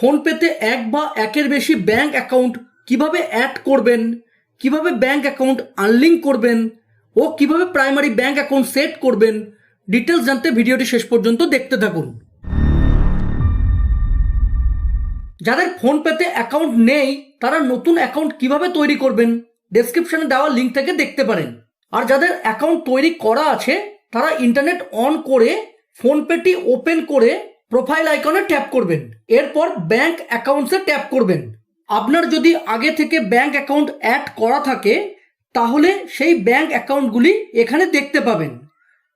ফোনপেতে এক বা একের বেশি ব্যাঙ্ক অ্যাকাউন্ট কীভাবে অ্যাড করবেন, কীভাবে ব্যাঙ্ক অ্যাকাউন্ট আনলিঙ্ক করবেন ও কীভাবে প্রাইমারি ব্যাঙ্ক অ্যাকাউন্ট সেট করবেন, ডিটেলস জানতে ভিডিওটি শেষ পর্যন্ত দেখতে থাকুন। যাদের ফোনপেতে অ্যাকাউন্ট নেই, তারা নতুন অ্যাকাউন্ট কীভাবে তৈরি করবেন ডেসক্রিপশনে দেওয়া লিঙ্ক থেকে দেখতে পারেন। আর যাদের অ্যাকাউন্ট তৈরি করা আছে, তারা ইন্টারনেট অন করে, ফোনপেটি ওপেন করে প্রোফাইল আইকনে ট্যাপ করবেন। এরপর ব্যাংক অ্যাকাউন্টসে ট্যাপ করবেন। আপনার যদি আগে থেকে ব্যাংক অ্যাকাউন্ট অ্যাড করা থাকে, তাহলে সেই ব্যাংক অ্যাকাউন্টগুলি এখানে দেখতে পাবেন।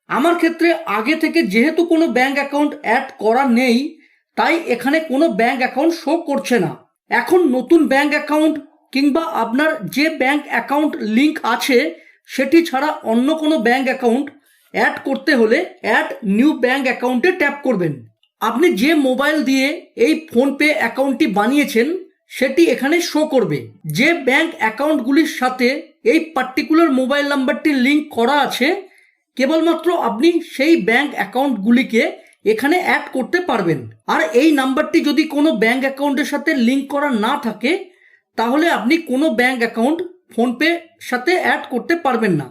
আমার ক্ষেত্রে আগে থেকে যেহেতু কোনো ব্যাংক অ্যাকাউন্ট অ্যাড করা নেই, তাই এখানে কোনো ব্যাংক অ্যাকাউন্ট শো করছে না। এখন নতুন ব্যাংক অ্যাকাউন্ট কিংবা আপনার যে ব্যাংক অ্যাকাউন্ট লিংক আছে, সেটি ছাড়া অন্য কোনো ব্যাংক অ্যাকাউন্ট অ্যাড করতে হলে অ্যাড নিউ ব্যাংক অ্যাকাউন্টে ট্যাপ করবেন। আপনি যে মোবাইল দিয়ে এই ফোনপে অ্যাকাউন্টটি বানিয়েছেন, সেটি এখানে শো করবে। যে ব্যাংক অ্যাকাউন্টগুলির সাথে এই পার্টিকুলার মোবাইল নাম্বারটি লিংক করা আছে, কেবলমাত্র আপনি সেই ব্যাংক অ্যাকাউন্টগুলিকে এখানে অ্যাড করতে পারবেন। আর এই নাম্বারটি যদি কোনো ব্যাংক অ্যাকাউন্টের সাথে লিংক করা না থাকে, তাহলে আপনি কোনো ব্যাংক অ্যাকাউন্ট ফোনপে সাথে অ্যাড করতে পারবেন না।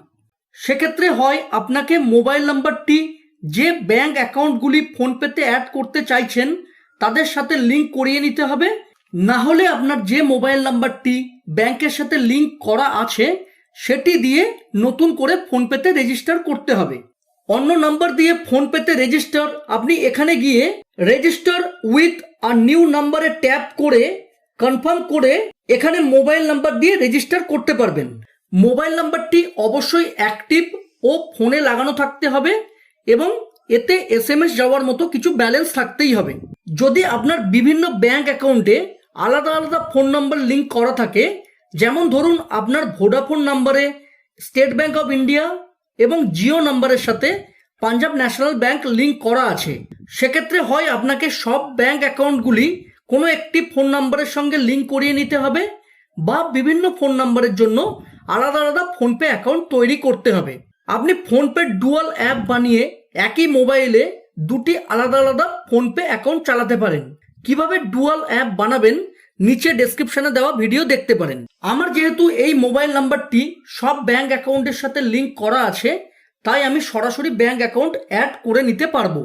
সেক্ষেত্রে হয় আপনাকে মোবাইল নাম্বারটি যে ব্যাংক অ্যাকাউন্টগুলি ফোনপেতে অ্যাড করতে চাইছেন, তাদের সাথে লিংক করিয়ে নিতে হবে। না হলে আপনার যে মোবাইল নাম্বারটি ব্যাংকের সাথে লিংক করা আছে, সেটি দিয়ে নতুন করে ফোনপেতে রেজিস্টার করতে হবে। অন্য নাম্বার দিয়ে ফোনপেতে রেজিস্টার, আপনি এখানে গিয়ে রেজিস্টার উইথ আর নিউ নাম্বারে ট্যাপ করে, কনফার্ম করে এখানে মোবাইল নাম্বার দিয়ে রেজিস্টার করতে পারবেন। মোবাইল নাম্বারটি অবশ্যই অ্যাক্টিভ ও ফোনে লাগানো থাকতে হবে। এবং এতে এস এম এস যাওয়ার মতো কিছু ব্যালেন্স থাকতেই হবে। যদি আপনার বিভিন্ন ব্যাংক অ্যাকাউন্টে আলাদা আলাদা ফোন নাম্বার লিঙ্ক করা থাকে, যেমন ধরুন আপনার ভোডাফোন নাম্বারে স্টেট ব্যাংক অফ ইন্ডিয়া এবং জিও নাম্বারের সাথে পাঞ্জাব ন্যাশনাল ব্যাংক লিংক করা আছে, সেক্ষেত্রে হয় আপনাকে সব ব্যাংক অ্যাকাউন্টগুলি কোনো একটি ফোন নাম্বারের সঙ্গে লিঙ্ক করিয়ে নিতে হবে বা বিভিন্ন ফোন নাম্বারের জন্য আলাদা আলাদা ফোনপে অ্যাকাউন্ট তৈরি করতে হবে। আপনি ফোনপে ডুয়াল অ্যাপ বানিয়ে একই মোবাইলে দুটি আলাদা আলাদা ফোনপে অ্যাকাউন্ট চালাতে পারেন। কীভাবে ডুয়াল অ্যাপ বানাবেন নিচে ডেসক্রিপশনে দেওয়া ভিডিও দেখতে পারেন। আমার যেহেতু এই মোবাইল নাম্বারটি সব ব্যাংক অ্যাকাউন্টের সাথে লিংক করা আছে, তাই আমি সরাসরি ব্যাংক অ্যাকাউন্ট অ্যাড করে নিতে পারব।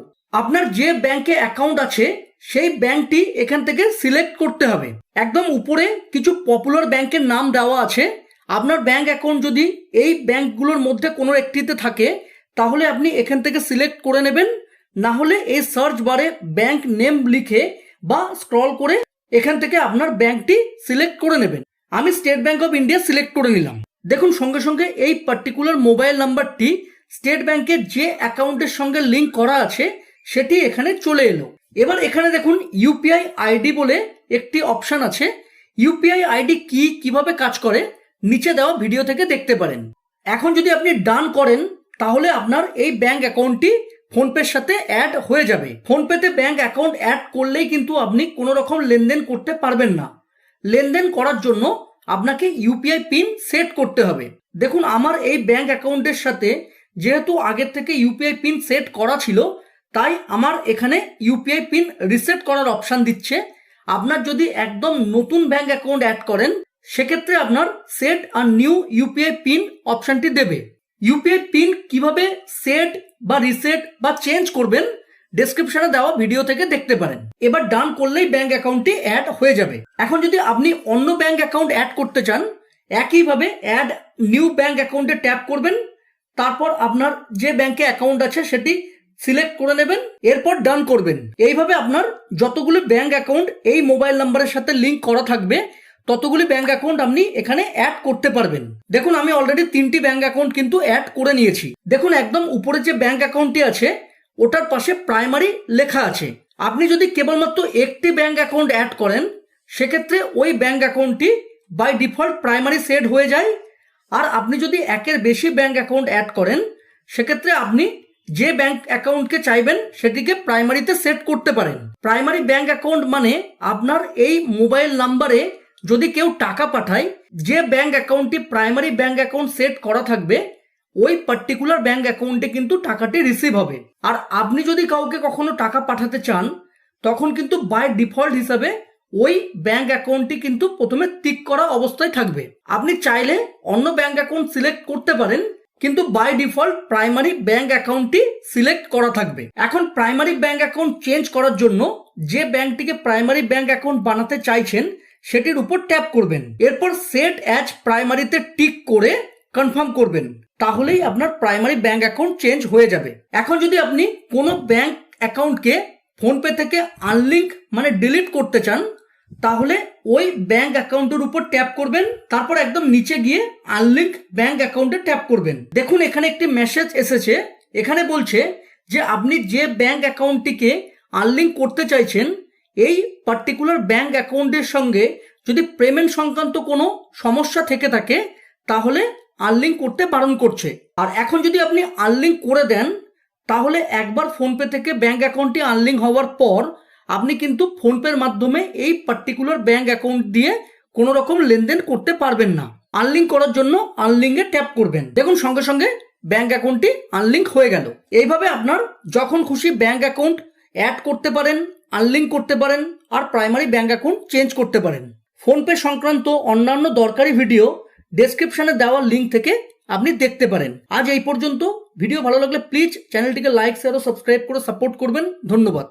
আপনার যে ব্যাংকে অ্যাকাউন্ট আছে, সেই ব্যাংকটি এখান থেকে সিলেক্ট করতে হবে। একদম উপরে কিছু পপুলার ব্যাংকের নাম দেওয়া আছে আপনার ব্যাংক অ্যাকাউন্ট যদি এই ব্যাংকগুলোর মধ্যে কোনো একটিতে থাকে, তাহলে আপনি এখান থেকে সিলেক্ট করে নেবেন। না হলে এই সার্চ বারে ব্যাংক নেম লিখে বা স্ক্রল করে এখান থেকে আপনার ব্যাংকটি সিলেক্ট করে নেবেন। আমি State Bank of India select করে নিলাম। দেখুন, সঙ্গে সঙ্গে এই পার্টিকুলার মোবাইল নাম্বারটি স্টেট ব্যাংকের যে অ্যাকাউন্টের সঙ্গে লিঙ্ক করা আছে, সেটি এখানে চলে এলো। এবার এখানে দেখুন ইউপিআই আইডি বলে একটি অপশান আছে। ইউপিআই আইডি কি, কীভাবে কাজ করে? নিচে দেওয়া ভিডিও থেকে দেখতে পারেন। এখন যদি আপনি ডান করেন, তাহলে আপনার এই ব্যাংক অ্যাকাউন্টটি ফোনপের সাথে অ্যাড হয়ে যাবে। ফোনপেতে ব্যাংক অ্যাকাউন্ট অ্যাড করলেই কিন্তু আপনি কোনো রকম লেনদেন করতে পারবেন না। লেনদেন করার জন্য আপনাকে ইউপিআই পিন সেট করতে হবে। দেখুন, আমার এই ব্যাংক অ্যাকাউন্টের সাথে যেহেতু আগের থেকে ইউপিআই পিন সেট করা ছিল, তাই আমার এখানে ইউপিআই পিন রিসেট করার অপশান দিচ্ছে। আপনার যদি একদম নতুন ব্যাংক অ্যাকাউন্ট অ্যাড করেন সেক্ষেত্রে আপনার set your new UPI pin অপশানটি দেবে। ইউপিআই পিন কীভাবে সেট বা রিসেট বা চেঞ্জ করবেন ডেসক্রিপশনে দেওয়া ভিডিও থেকে দেখতে পারেন। এবার ডান করলেই ব্যাংক অ্যাকাউন্টটি অ্যাড হয়ে যাবে। এখন যদি আপনি অন্য ব্যাংক অ্যাকাউন্ট অ্যাড করতে চান, একইভাবে অ্যাড নিউ ব্যাংক অ্যাকাউন্টে ট্যাপ করবেন, তারপর আপনার যে ব্যাংকে অ্যাকাউন্ট আছে সেটি সিলেক্ট করে নেবেন, এরপর ডান করবেন। এইভাবে আপনার যতগুলো ব্যাংক অ্যাকাউন্ট এই মোবাইল নাম্বারের সাথে লিংক করা থাকবে ততগুলি ব্যাঙ্ক অ্যাকাউন্ট আপনি এখানে অ্যাড করতে পারবেন। দেখুন, আমি অলরেডি তিনটি ব্যাঙ্ক অ্যাকাউন্ট কিন্তু অ্যাড করে নিয়েছি। দেখুন, একদম উপরে যে ব্যাঙ্ক অ্যাকাউন্টটি আছে, ওটার পাশে প্রাইমারি লেখা আছে। আপনি যদি কেবলমাত্র একটি ব্যাঙ্ক অ্যাকাউন্ট অ্যাড করেন, সেক্ষেত্রে ওই ব্যাঙ্ক অ্যাকাউন্টটি বাই ডিফল্ট প্রাইমারি সেট হয়ে যায়। আর আপনি যদি একের বেশি ব্যাঙ্ক অ্যাকাউন্ট অ্যাড করেন, সেক্ষেত্রে আপনি যে ব্যাংক অ্যাকাউন্টকে চাইবেন, সেটিকে প্রাইমারিতে সেট করতে পারেন। প্রাইমারি ব্যাংক অ্যাকাউন্ট মানে আপনার এই মোবাইল নাম্বারে যদি কেউ টাকা পাঠায়, যে ব্যাংক অ্যাকাউন্টটি প্রাইমারি ব্যাংক অ্যাকাউন্ট সেট করা থাকবে, ওই পার্টিকুলার ব্যাংক অ্যাকাউন্টে কিন্তু টাকাটি রিসিভ হবে। আর আপনি যদি কাউকে কখনো টাকা পাঠাতে চান, তখন কিন্তু বাই ডিফল্ট হিসাবে ওই ব্যাংক অ্যাকাউন্টটি কিন্তু প্রথমে টিক করা অবস্থায় থাকবে। আপনি চাইলে অন্য ব্যাংক অ্যাকাউন্ট সিলেক্ট করতে পারেন, কিন্তু বাই ডিফল্ট প্রাইমারি ব্যাংক অ্যাকাউন্টটি সিলেক্ট করা থাকবে। এখন প্রাইমারি ব্যাংক অ্যাকাউন্ট চেঞ্জ করার জন্য যে ব্যাংকটিকে প্রাইমারি ব্যাংক অ্যাকাউন্ট বানাতে চাইছেন সেটির উপর ট্যাপ করবেন। এরপর সেট অ্যাজ প্রাইমারিতে টিক করে কনফার্ম করবেন। তাহলেই আপনার প্রাইমারি ব্যাংক অ্যাকাউন্ট চেঞ্জ হয়ে যাবে। এখন যদি আপনি কোনো ব্যাংক অ্যাকাউন্টকে ফোনপে থেকে আনলিঙ্ক মানে ডিলিট করতে চান, তাহলে ওই ব্যাংক অ্যাকাউন্টের উপর ট্যাপ করবেন। তারপর একদম নিচে গিয়ে আনলিঙ্ক ব্যাংক অ্যাকাউন্টে ট্যাপ করবেন। দেখুন, এখানে একটি মেসেজ এসেছে। এখানে বলছে যে, আপনি যে ব্যাংক অ্যাকাউন্টটিকে আনলিঙ্ক করতে চাইছেন এই পার্টিকুলার ব্যাংক অ্যাকাউন্টের সঙ্গে যদি পেমেন্ট সংক্রান্ত কোনো সমস্যা থেকে থাকে, তাহলে আনলিঙ্ক করতে বারণ করছে। আর এখন যদি আপনি আনলিঙ্ক করে দেন, তাহলে একবার ফোনপে থেকে ব্যাংক অ্যাকাউন্টটি আনলিঙ্ক হওয়ার পর, আপনি কিন্তু ফোনপের মাধ্যমে এই পার্টিকুলার ব্যাঙ্ক অ্যাকাউন্ট দিয়ে কোনো রকম লেনদেন করতে পারবেন না। আনলিঙ্ক করার জন্য আনলিঙ্কে ট্যাপ করবেন। দেখুন, সঙ্গে সঙ্গে ব্যাংক অ্যাকাউন্টটি আনলিঙ্ক হয়ে গেল। এইভাবে আপনার যখন খুশি ব্যাঙ্ক অ্যাকাউন্ট অ্যাড করতে পারেন আনলিঙ্ক করতে পারেন আর প্রাইমারি ব্যাঙ্ক অ্যাকাউন্ট চেঞ্জ করতে পারেন। ফোনপে সংক্রান্ত অন্যান্য দরকারি ভিডিও ডেসক্রিপশনে দেওয়া লিঙ্ক থেকে আপনি দেখতে পারেন। আজ এই পর্যন্ত। ভিডিও ভালো লাগলে প্লিজ চ্যানেলটিকে লাইক, শেয়ার ও সাবস্ক্রাইব করে সাপোর্ট করবেন। ধন্যবাদ।